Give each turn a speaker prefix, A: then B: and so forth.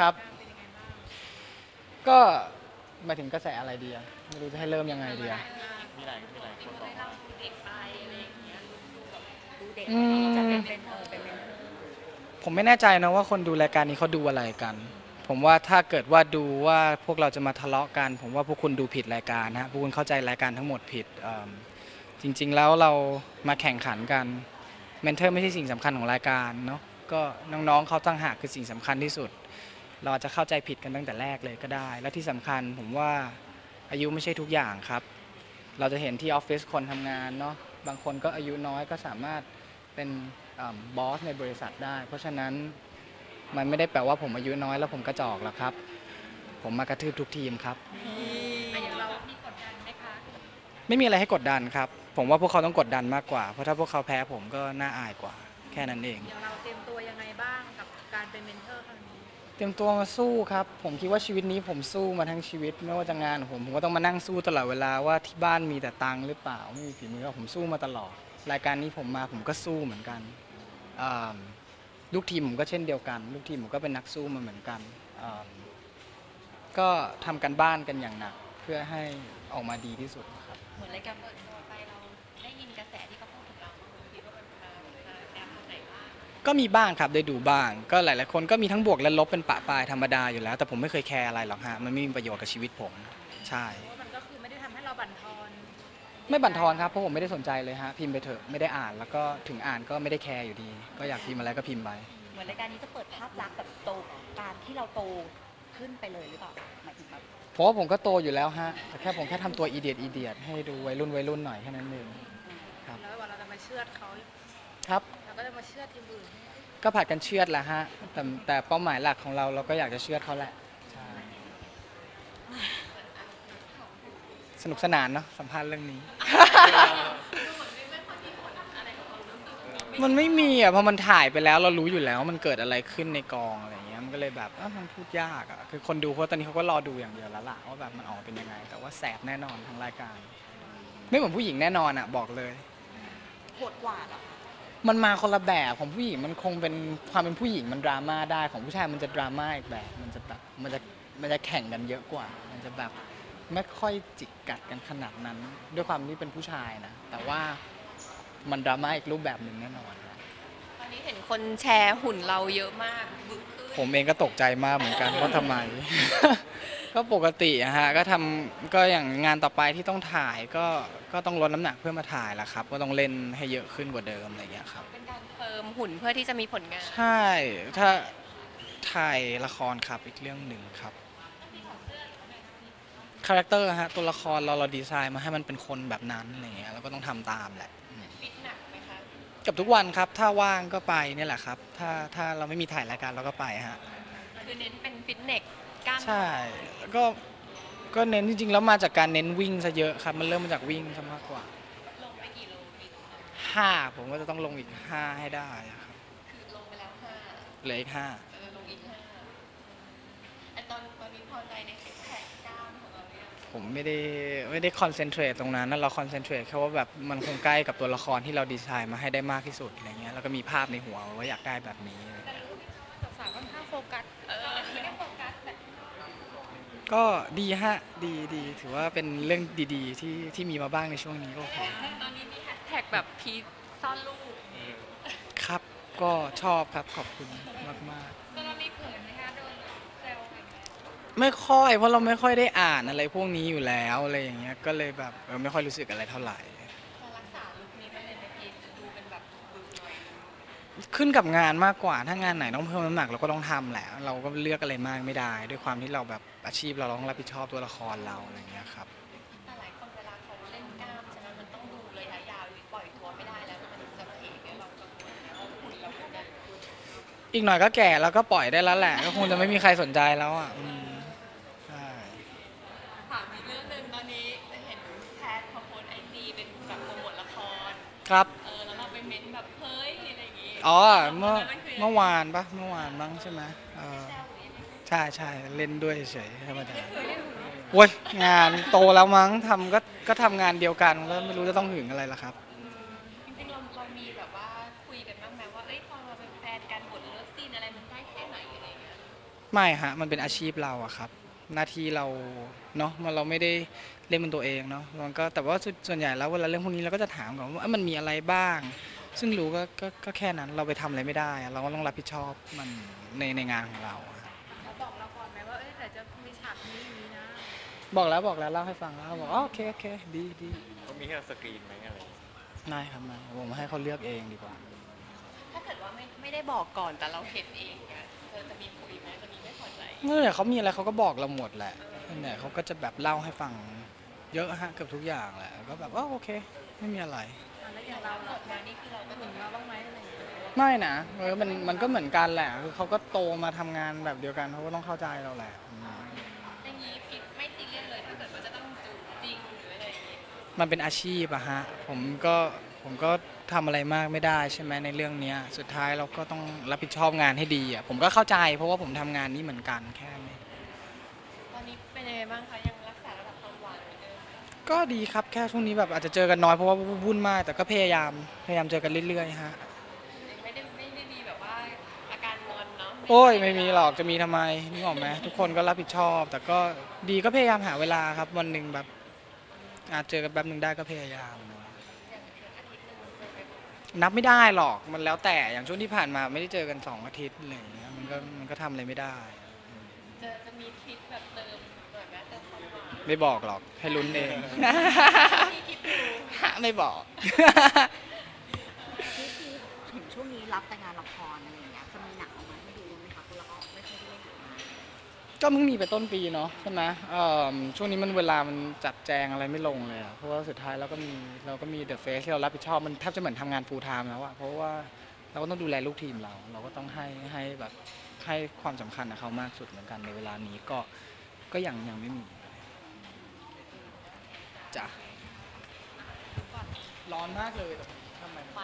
A: ครับ ก็หมายถึงกระแสอะไรดีอะไม่รู้จะให้เริ่มยังไงดีอะ
B: มีหลายมีหลายคนบอกว่า
C: ดูเด็ก
A: อืม
C: จะเป็นเป็นเออเป็นเป็น
A: ผมไม่แน่ใจนะว่าคนดูรายการนี้เขาดูอะไรกัน ผมว่าถ้าเกิดว่าดูว่าพวกเราจะมาทะเลาะกัน ผมว่าพวกคุณดูผิดรายการนะฮะพวกคุณเข้าใจรายการทั้งหมดผิดเอิ่มจริง ๆ แล้วเรามาแข่งขันกันเมนเทอร์ไม่ใช่สิ่งสำคัญของรายการเนาะก็น้องๆเขาตั้งหากคือสิ่งสำคัญที่สุด เราอาจจะเข้าใจผิดกันตั้งแต่แรกเลยก็ได้ และที่สำคัญผมว่าอายุไม่ใช่ทุกอย่างครับ เราจะเห็นที่ออฟฟิศคนทำงานเนาะบางคนก็อายุน้อยก็สามารถเป็นบอสในบริษัทได้ เพราะฉะนั้นมันไม่ได้แปลว่าผมอายุน้อยแล้วผมกระจอกหรอกครับ ผมมากระทืบทุกทีมครับ
C: อย่างเรามีกดดันไหมคะ
A: ไม่มีอะไรให้กดดันครับ ผมว่าพวกเขาต้องกดดันมากกว่า เพราะถ้าพวกเขาแพ้ผมก็น่าอายกว่า แค่นั้นเอง
C: อย่างเราเตรียมตัวยังไงบ้างกับการเป็นเมนเทอร์ครั้งนี้
A: เตรียมตัวมาสู้ครับ ผมคิดว่าชีวิตนี้ผมสู้มาทั้งชีวิต ไม่ว่าจะงานผมผมก็ต้องมานั่งสู้ตลอดเวลาว่าที่บ้านมีแต่ตังหรือเปล่าไม่มีฝีมือผมสู้มาตลอด รายการนี้ผมมาผมก็สู้เหมือนกันลูกทีมผมก็เช่นเดียวกัน ลูกทีมผมก็เป็นนักสู้มาเหมือนกันก็ทำกันบ้านกันอย่างหนัก เพื่อให้ออกมาดีที่สุดครับ
C: เหมือนรายการเปิดตัวไป
A: ก็มีบ้างครับได้ดูบ้าง ก็หลายๆคนก็มีทั้งบวกและลบเป็นปะปลายธรรมดาอยู่แล้ว แต่ผมไม่เคยแคร์อะไรหรอกฮะมันไม่มีประโยชน์กับชีวิตผม ใช่
C: เพราะว่ามันก็คือไม่ได้ทำให้เราบั่นทอน
A: ไม่บั่นทอนครับเพราะผมไม่ได้สนใจเลยฮะพิมพ์ไปเถอะไม่ได้อ่านแล้วก็ถึงอ่านก็ไม่ได้แคร์อยู่ดี ก็อยากพิมพ์อะไรก็พิมพ์ไป
D: เหมือนรายการนี้จะเปิดภาพลักษณ์แบบโตการที่เราโตขึ้นไปเลยหรือเปล่าหมายถึงแบบ
A: เพราะว่าผมก็โตอยู่แล้วฮะแต่แค่ผมแค่ทำตัวอีเดียดอีเดียดให้ดูวัยรุ่นวัยรุ่นหน่อยแค่นั้นเอง ครับ
C: แล้วเวลาเราจะมาเชื่อดเขา
A: ครับ
C: เราก็จะมาเชื่อดทีมอื่น
A: ก็ผัดกันเชือดแหละฮะ แต่แต่เป้าหมายหลักของเราเราก็อยากจะเชือดเขาแหละใช่สนุกสนานเนาะสัมภาษณ์เรื่องนี้ มันไม่มีอะเพราะมันถ่ายไปแล้วเรารู้อยู่แล้วมันเกิดอะไรขึ้นในกองอะไรเงี้ยมันก็เลยแบบเอ้ามันพูดยากอะคือคนดูเพราะตอนนี้เขาก็รอดูอย่างเดียวแล้วล่ะว่าแบบมันออกมาเป็นยังไง แต่ว่าแสบแน่นอนทั้งรายการ ไม่เหมือนผู้หญิงแน่นอนอะบอกเลย
D: โหดกว่าเหรอ
A: มันมาคนละแบบของผู้หญิงมันคงเป็นความเป็นผู้หญิงมันดราม่าได้ของผู้ชายมันจะดราม่าอีกแบบ มันจะแบบมันจะมันจะแข่งกันเยอะกว่า มันจะแบบไม่ค่อยจิกกัดกันขนาดนั้น ด้วยความที่เป็นผู้ชายนะ แต่ว่ามันดราม่าอีกรูปแบบหนึ่งแน่นอนครับ
E: ตอนนี้เห็นคนแชร์หุ่นเราเยอะมากบึกขึ้น
A: ผมเองก็ตกใจมากเหมือนกันว่าทำไม ก็ปกติอะฮะก็ทำก็อย่างงานต่อไปที่ต้องถ่ายก็ก็ต้องลดน้ำหนักเพื่อมาถ่ายแหละครับ ก็ต้องเล่นให้เยอะขึ้นกว่าเดิมอะไรอย่างเงี้ยครับ
E: เป็นการเฟิร์มหุ่นเพื่อที่จะมีผลงาน
A: ใช่ถ้าถ่ายละครครับอีกเรื่องหนึ่งครับคาแรคเตอร์ฮะตัวละครเราเราดีไซน์มาให้มันเป็นคนแบบนั้นอะไรเงี้ยแล้วก็ต้องทำตามแหละอืม
E: ฟิตหนักไหมคะ
A: กับทุกวันครับ ถ้าว่างก็ไปเนี่ยแหละครับ ถ้าถ้าเราไม่มีถ่ายรายการเราก็ไปฮะ
E: คือเน้นเป็นฟิตเนส กล้าม
A: ใช่ก็ก็เน้นจริงๆ แล้วมาจากการเน้นวิ่งซะเยอะครับ มันเริ่มมาจากวิ่งซะมากกว่า
E: ลงไปกี่โลปีนี้
A: ห้าผมก็จะต้องลงอีกห้าให้ได้ครับ
E: คือลงไปแล้วห้า
A: เหลืออีกห้า
E: เออลงอีกห้าไอตอนตอนนี้พอใจในซิกแพคกล้ามของเราเนี่ยง
A: ผมไม่ได้ไม่ได้คอนเซนเทรตตรงนั้นนะเราคอนเซนเทรตแค่ว่าแบบมันคงใกล้กับตัวละครที่เราดีไซน์มาให้ได้มากที่สุดอะไรเงี้ยแล้วก็มีภาพในหัวว่าอยากได้แบบนี้
C: สาวๆค่อนข้าง โฟกัส
E: เออไม่ได้โฟกัสแบบ
A: ก็ดีฮะดีดีถือว่าเป็นเรื่องดีๆ ที่ที่มีมาบ้างในช่วงนี้ก็โอเค
E: ตอนนี้มีแฮชแท็กแบบพีทซ่อนลูก
A: ครับก็ชอบครับขอบคุณมาก
E: ตอนเรามีเขินไหมคะโดนแซวอะไรไหม
A: ๆไม่ค่อยเพราะเราไม่ค่อยได้อ่านอะไรพวกนี้อยู่แล้วอะไรอย่างเงี้ยก็เลยแบบเออไม่ค่อยรู้สึกอะไรเท่าไหร่
E: จะรักษาลุคนี้ไปเลยไหมพีทดูเป็นแบบบึกหน่อย
A: ขึ้นกับงานมากกว่า ถ้างานไหนต้องเพิ่มน้ำหนักเราก็ต้องทำแหละ เราก็เลือกอะไรมากไม่ได้ ด้วยความที่เราแบบอาชีพเราเราต้องรับผิดชอบตัวละครเราอะไรอย่างเงี้ยครับ
E: แต่หลายคนเวลาเขาเล่นกล้ามใช่ไหมมันต้องดูระยะยาวหรือปล่อยตัวไม่ได้แล้วมันจะเพกเนี่ยเรากังวลนะว่าหุ่นเราเป็นแบบ
A: อีกหน่อยก็แก่แล้วก็ปล่อยได้แล้วแหละ ก็คงจะไม่มีใครสนใจแล้วอะอืมใช่
E: ถามอีกเรื่องหนึ่งตอนนี้เห็นแพทเขาโพสไอจีเป็นแบบโปรโมทละคร
A: ครับ
E: อะไรอย่างงี้
A: อ๋อเมื่อ
E: ตนนั้นนคื
A: เมื่อวานปะเมื่อวานบ้างใช่ไหมเออใช่ใช่เล่นด้วยเฉยๆธรรมดาโว้ยงานโตแล้วมั้งทำก็ก็ทำงานเดียวกันแล้วไม่รู้จะต้องหึงอะไรล่ะครับ
E: จริงๆเราเรามีแบบว่าคุยกันบ้างไหมว่าเอ้ยพอเราเป็นแฟนกันบทเลิฟซีนอะไรมันได้แค่ไหนอะไรอย่างเงี้ย
A: ไม่ฮะมันเป็นอาชีพเราอะครับ หน้าที่เราเนาะมันเราไม่ได้เล่นเป็นตัวเองเนาะมันก็แต่ว่าส่วนส่วนใหญ่แล้วเวลาเรื่องพวกนี้เราก็จะถามก่อนว่าเอ้ยมันมีอะไรบ้าง ซึ่งรู้ก็ก็ก็แค่นั้นเราไปทำอะไรไม่ได้อะเราก็ต้องรับผิดชอบมันในในงานของเราอะ
C: เขาบอกเราก่อนไหมว่าเอ้ยแต่จะมีฉากนี้อย่างนี้นะ
A: บอกแล้วบอกแล้วเล่าให้ฟังแล้วเขาบอกอ๋อโอเคโอเคดีดี
B: เขามีให้เราสกรีนไหมอะไรอย่างเงี้ย
A: ไม่ครับไม่ผมให้เขาเลือกเองดีกว่า
E: ถ้าเกิดว่าไม่ไม่ได้บอกก่อนแต่เราเห็นเองเนี่ยเธอจะมีคุยไหมจะมีไม่พอใจ
A: เมื่อเขามีอะไรเขาก็บอกเราหมดแหละเนี่ยเขาก็จะแบบเล่าให้ฟังเยอะฮะเกือบทุกอย่างแหละก็แบบอ๋อโอเค ไม่มีอะไร
C: อะ แล้วอย่างเรา
E: บ
C: ล่ะ
E: ทมานี่คือเราก็
C: ถึงเราบ้างไหมอะไรอย่างเงี้ย
A: ไม่นะเออมันมันก็เหมือนกันแหละคือเขาก็โตมาทำงานแบบเดียวกันเขาก็ต้องเข้าใจเราแหละอืม
E: อย่างนี้พีทไม่ซีเรียสเลยถ้าเกิดว่าจะต้องจูบจริงหรืออะไรอย่างงี้
A: มันเป็นอาชีพอะฮะ ผมก็ผมก็ทำอะไรมากไม่ได้ใช่ไหมในเรื่องเนี้ย สุดท้ายเราก็ต้องรับผิดชอบงานให้ดีอะผมก็เข้าใจ เพราะว่าผมทำงานนี้เหมือนกันแค่นี้
E: ตอนนี้เป็นยังไงบ้างคะยัง ก็ดีค
A: รับแค่ช่วงนี้แบบอาจจะเจอกันน้อยเพราะว่าวุ่นมาก แต่ก็พยายามพยายามเจอกันเรื่อยๆฮะ
E: ไม่ได้ไม่ได้มีแบบว่าอาการงอนเนาะ
A: โอ้ยไม่มีหรอกจะมีทำไมนึกออกไหมทุกคนก็รับผิดชอบ แต่ก็ดีก็พยายามหาเวลาครับวันหนึ่งแบบอาจเจอกันแป๊บหนึ่งได้ก็พยายามนับไม่ได้หรอกมันแล้วแต่อย่างช่วงที่ผ่านมาไม่ได้เจอกันสองอาทิตย์อะไรอย่างเงี้ยมันก็มันก็ทำอะไรไม่ได้
E: จะจะมีทริปแบบเติม
A: ไม่บอกหรอกให้ลุ้นเอง
E: ที่คิดดู
A: ไม่บอก
D: ที่ที่เห็นช่วงนี้รับแต่งานละครอะไรอย่างเงี้ยจะมีหนังออกมาให้ดูไหมคะคุณละครไม่เคยได้เล่นหนังมา
A: ก็เพิ่งมีไปต้นปีเนาะใช่ไหมเอิ่มช่วงนี้มันเวลามันจัดแจงอะไรไม่ลงเลยอะเพราะว่าสุดท้ายเราก็มีเราก็มีเดอะเฟสที่เรารับผิดชอบมันแทบจะเหมือนทำงานฟูลไทม์แล้วอะเพราะว่าเราก็ต้องดูแลลูกทีมเรา เราก็ต้องให้ให้แบบให้ความสำคัญกับเขามากสุดเหมือนกันในเวลานี้ก็ก็ยังยังไม่มี จ้ะร้อนมากเลยแต่ทำไม